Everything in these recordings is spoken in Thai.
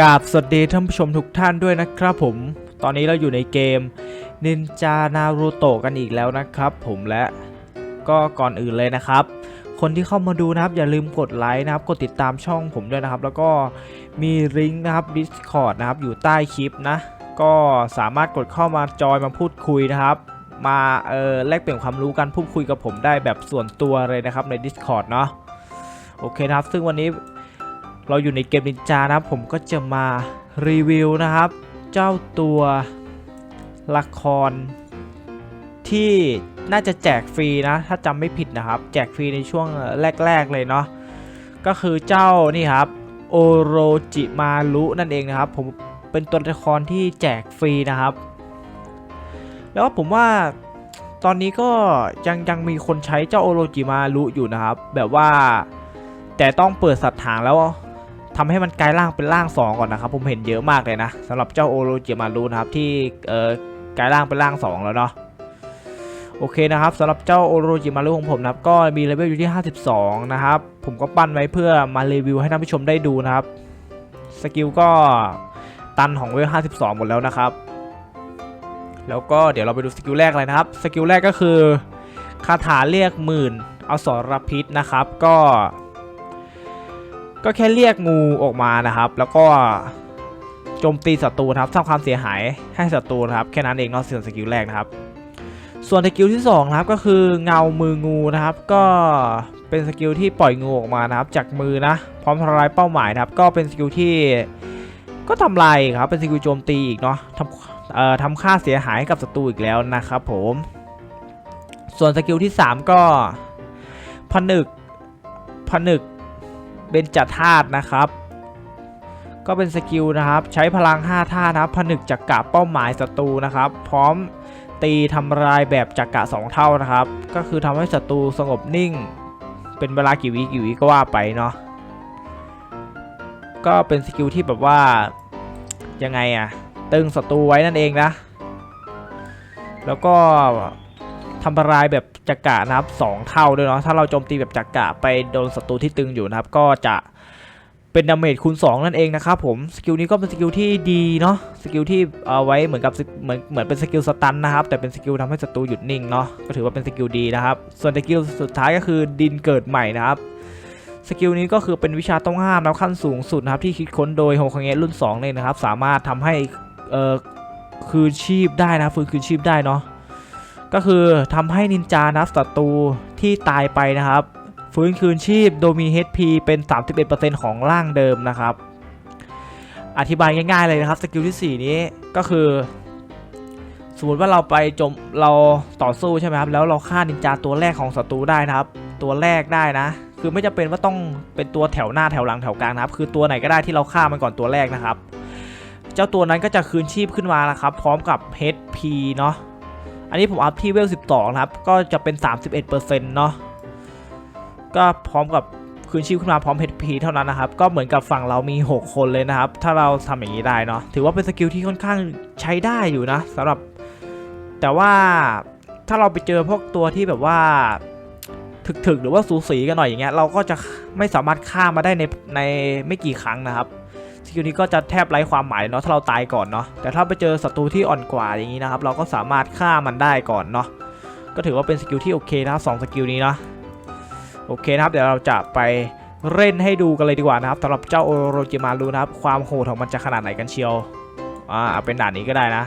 กราบสวัสดีท่านผู้ชมทุกท่านด้วยนะครับผม ตอนนี้เราอยู่ในเกมนินจานารูโตะกันอีกแล้วนะครับผมและก็ก่อนอื่นเลยนะครับ คนที่เข้ามาดูนะครับอย่าลืมกดไลค์นะครับ กดติดตามช่องผมด้วยนะครับ แล้วก็มีลิงก์นะครับ Discord นะครับอยู่ใต้คลิปนะ ก็สามารถกดเข้ามาจอยมาพูดคุยนะครับ มาเออแลกเปลี่ยนความรู้กันพูดคุยกับผมได้แบบส่วนตัวเลยนะครับใน Discord เนาะโอเคนะครับ ซึ่งวันนี้ เราอยู่ในเกมนินจานะครับผมก็จะมารีวิวนะครับ เจ้าตัวละคร ที่น่าจะแจกฟรีนะ ถ้าจำไม่ผิดนะครับ แจกฟรีในช่วงแรก ๆ เลยเนาะก็คือเจ้านี่ครับโอโรจิมารุนั่นเองนะครับ ผมเป็นตัวละครที่แจกฟรีนะครับ แล้วผมว่าตอนนี้ก็ยังยังมีคนใช้เจ้าโอโรจิมารุอยู่นะครับ แบบว่าแต่ต้องเปิดสัตว์ถางแล้ว ทำให้มันกลายร่างเป็นร่าง 2 ก่อนนะครับ ผมเห็นเยอะมากเลยนะสำหรับเจ้าโอโรจิมารุนะครับที่เอ่อกลายร่างเป็นร่าง 2 แล้วเนาะโอเคนะครับสำหรับเจ้าโอโรจิมารุของผมนะครับก็มีเลเวลอยู่ที่ 52 นะครับ ผมก็ปั้นไว้เพื่อมารีวิวให้ท่านผู้ชมได้ดูนะครับสกิลก็ตันของเลเวล 52 หมดแล้วนะครับ แล้วก็เดี๋ยวเราไปดูสกิลแรกเลยนะครับ สกิลแรกก็คือคาถาเรียกหมื่นเอาสรพิษนะครับ ก็ ก็แค่เรียกงูออกมานะครับ แล้วก็โจมตีศัตรูครับสร้างความเสียหายให้ศัตรูครับแค่นั้นเองเนาะส่วนสกิลแรกนะครับ ส่วนสกิลที่สองนะครับก็คือเงามืองูนะครับ ก็เป็นสกิลที่ปล่อยงูออกมานะครับ จากมือนะพร้อมทำลายเป้าหมายนะครับ ก็เป็นสกิลที่ก็ทำลายครับเป็นสกิลโจมตีอีกเนาะทำเอ่อทำค่าเสียหายให้กับศัตรูอีกแล้วนะครับผม ส่วนสกิลที่สามก็ผนึกผนึก เบญจธาตุนะครับ ก็เป็นสกิลนะครับ ใช้พลัง5ธานะครับ ผนึกจักกะเป้าหมายศัตรูนะครับ พร้อมตีทำลายแบบจักกะ 2 เท่านะครับ ก็คือทำให้ศัตรูสงบนิ่ง เป็นเวลากี่วิกี่วิก็ว่าไปเนาะก็เป็นสกิลที่แบบว่ายังไงอะตึงศัตรูไว้นั่นเองนะ แล้วก็ทำลายแบบ จักระนะครับสองเท่าด้วยเนาะถ้าเราโจมตีแบบจักระไปโดนศัตรูที่ตึงอยู่นะครับ ก็จะเป็นดาเมจคูณ2นั่นเองนะครับผมสกิลนี้ก็เป็นสกิลที่ดีเนาะสกิลที่เอาไว้เหมือนกับเหมือนเหมือนเป็นสกิลสตันนะครับ แต่เป็นสกิลทำให้ศัตรูหยุดนิ่งเนาะก็ถือว่าเป็นสกิลดีนะครับ ส่วนสกิลสุดท้ายก็คือดินเกิดใหม่นะครับสกิลนี้ก็คือเป็นวิชาต้องห้ามนะขั้นสูงสุดนะครับ ที่คิดค้นโดยโฮคังเงะรุ่น2เลยนะครับ สามารถทำให้เอ่อคืนชีพได้นะฟื้นคืนชีพได้เนาะ ก็คือทำให้นินจานะศัตรูที่ตายไปนะครับ ฟื้นคืนชีพโดยมี HP เป็น 31%ของร่างเดิมนะครับ อธิบายง่ายๆเลยนะครับสกิลที่ 4 นี้ก็คือ สมมติว่าเราไปจมเราต่อสู้ใช่ไหมครับแล้วเราฆ่านินจาตัวแรกของศัตรูได้นะครับ ตัวแรกได้นะ คือไม่จำเป็นว่าต้องเป็นตัวแถวหน้าแถวหลังแถวกลางนะครับ คือตัวไหนก็ได้ที่เราฆ่ามันก่อนตัวแรกนะครับ เจ้าตัวนั้นก็จะคืนชีพขึ้นมานะครับ พร้อมกับ HP เนาะ อันนี้ผมอัพที่เวล 12 นะครับ ก็จะเป็น 31%เนาะก็พร้อมกับคืนชีพขึ้นมาพร้อม HP เท่านั้นนะครับ ก็เหมือนกับฝั่งเรามี 6 คนเลยนะครับ ถ้าเราทำอย่างนี้ได้เนาะถือว่าเป็นสกิลที่ค่อนข้างใช้ได้อยู่นะสำหรับ แต่ว่าถ้าเราไปเจอพวกตัวที่แบบว่าถึกๆ หรือว่าสูสีกันหน่อยอย่างเงี้ยเราก็จะไม่สามารถฆ่ามาได้ในในไม่กี่ครั้งนะครับ สกิลนี้ก็จะแทบไร้ความหมายเนาะถ้าเราตายก่อนเนาะแต่ถ้าไปเจอศัตรูที่อ่อนกว่าอย่างนี้นะครับ เราก็สามารถฆ่ามันได้ก่อนเนาะก็ถือว่าเป็นสกิลที่โอเคนะครับสองสกิลนี้เนาะโอเคนะครับเดี๋ยวเราจะไปเล่นให้ดูกันเลยดีกว่านะครับสำหรับเจ้าโอโรจิมารุนะครับ ความโหดของมันจะขนาดไหนกันเชียวอ่าเอาเป็นด่านนี้ก็ได้นะ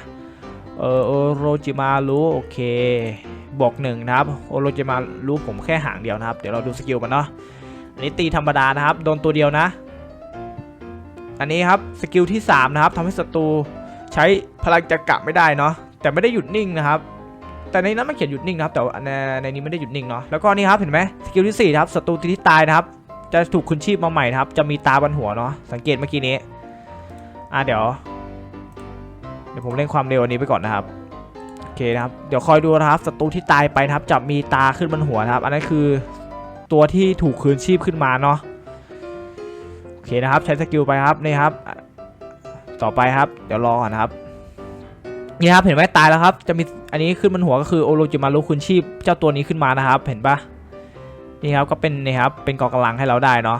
เออโอโรจิมารุโอเคบอกหนึ่งนะครับโอโรจิมารุผมแค่หางเดียวนะครับ เดี๋ยวเราดูสกิลกันเนาะอันนี้ตีธรรมดานะครับ โดนตัวเดียวนะ อันนี้ครับสกิลที่3นะครับทำให้ศัตรูใช้พลังจักระไม่ได้เนาะแต่ไม่ได้หยุดนิ่งนะครับ แต่ในนั้นมันเขียนหยุดนิ่งนะครับแต่ในในนี้ไม่ได้หยุดนิ่งเนาะแล้วก็นี่ครับเห็นไหมสกิลที่4ครับศัตรูที่ตายนะครับ จะถูกคืนชีพมาใหม่นะครับ จะมีตาบนหัวเนาะสังเกตเมื่อกี้นี้อะเดี๋ยว เดี๋ยวผมเล่นความเร็วอันนี้ไปก่อนนะครับโอเคนะครับเดี๋ยวคอยดูนะครับศัตรูที่ตายไปนะครับจะมีตาขึ้นบนหัวนะครับ อันนั้นคือตัวที่ถูกคืนชีพขึ้นมาเนาะ เคนะครับ ใช้สกิลไปครับนี่ครับ ต่อไปครับ เดี๋ยวรอก่อนนะครับนี่ครับเห็นไหมตายแล้วครับ จะมีอันนี้ขึ้นบนหัวก็คือโอโรจิมารุคุณชีพเจ้าตัวนี้ขึ้นมานะครับ เห็นปะนี่ครับก็เป็นนี่ครับเป็นกองกำลังให้เราได้เนาะ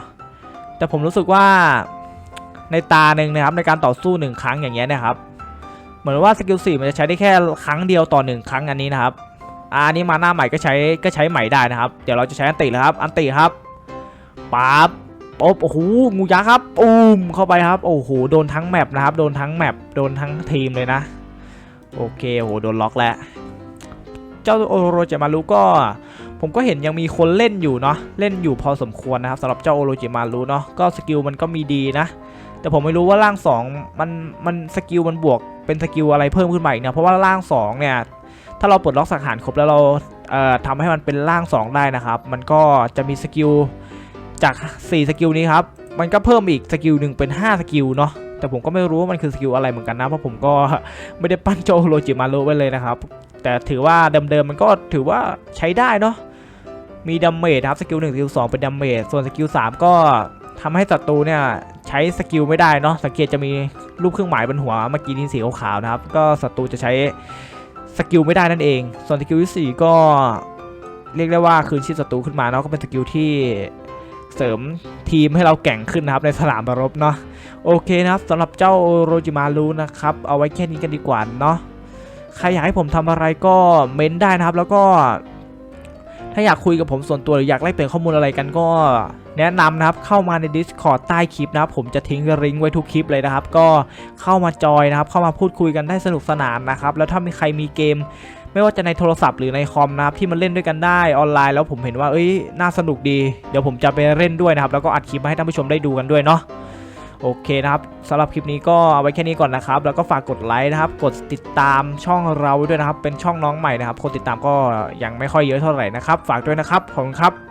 แต่ผมรู้สึกว่าในตาหนึ่งนะครับในการต่อสู้หนึ่งครั้งอย่างเงี้ยนะครับ เหมือนว่าสกิลสี่มันจะใช้ได้แค่ครั้งเดียวต่อหนึ่งครั้งอันนี้นะครับอันนี้มาหน้าใหม่ก็ใช้ก็ใช้ใหม่ได้นะครับ เดี๋ยวเราจะใช้อันติแล้วครับ อันติครับปั๊บ โอ้โหงูยักษ์ครับอูมเข้าไปครับ โอ้โหโดนทั้งแมปนะครับ โดนทั้งแมปโดนทั้งทีมเลยนะ โอเคโอ้โหโดนล็อกแล้ว เจ้าโอโรจิมารุก็ ผมก็เห็นยังมีคนเล่นอยู่เนาะเล่นอยู่พอสมควรนะครับสำหรับเจ้าโอโรจิมารุเนาะก็สกิลมันก็มีดีนะ แต่ผมไม่รู้ว่าร่างสองมันมันสกิลมันบวกเป็นสกิลอะไรเพิ่มขึ้นมาอีกนะเพราะว่าร่างสองเนี่ยถ้าเราปลดล็อกสังหารครบแล้วเราเอ่อทำให้มันเป็นร่างสองได้นะครับ มันก็จะมีสกิล จาก 4 สกิลนี้ครับ มันก็เพิ่มอีกสกิลหนึ่งเป็น 5 สกิลเนาะแต่ผมก็ไม่รู้ว่ามันคือสกิลอะไรเหมือนกันนะ เพราะผมก็ไม่ได้ปั้นโจโรจิมารุไว้เลยนะครับ แต่ถือว่าเดิมๆมันก็ถือว่าใช้ได้เนาะมีดัมเมจครับสกิล1สกิล2เป็นดัมเมจส่วนสกิล3ก็ทำให้ศัตรูเนี่ยใช้สกิลไม่ได้เนาะสังเกตจะมีรูปเครื่องหมายบนหัวเมื่อกี้นี้สีขาวๆนะครับ ก็ศัตรูจะใช้สกิลไม่ได้นั่นเอง ส่วนสกิลที่สี่ก็เรียกได้ว่าคืนชีพศัตรูขึ้นมาเนาะก็เป็นสกิลที่ เสริมทีมให้เราแก่งขึ้นนะครับในสนามรบเนาะโอเคนะครับสำหรับเจ้าโรจิมารุนะครับ เอาไว้แค่นี้กันดีกว่าเนาะใครอยากให้ผมทำอะไรก็เม้นได้นะครับ แล้วก็ ถ้าอยากคุยกับผมส่วนตัวหรืออยากแลกเปลี่ยนข้อมูลอะไรกันก็ แนะนำนะครับเข้ามาใน Discord ใต้คลิปนะครับผมจะทิ้งลิงก์ไว้ทุกคลิปเลยนะครับ ก็เข้ามาจอยนะครับ เข้ามาพูดคุยกันได้สนุกสนานนะครับ แล้วถ้ามีใครมีเกม ไม่ว่าจะในโทรศัพท์หรือในคอมนะครับที่มันเล่นด้วยกันได้ออนไลน์แล้วผมเห็นว่าเอ้ยน่าสนุกดี เดี๋ยวผมจะไปเล่นด้วยนะครับแล้วก็อัดคลิปมาให้ท่านผู้ชมได้ดูกันด้วยเนาะโอเคนะครับสำหรับคลิปนี้ก็เอาไว้แค่นี้ก่อนนะครับ แล้วก็ฝากกดไลค์นะครับ กดติดตามช่องเราด้วยนะครับ เป็นช่องน้องใหม่นะครับ คนติดตามก็ยังไม่ค่อยเยอะเท่าไหร่นะครับ ฝากด้วยนะครับ ขอบคุณครับ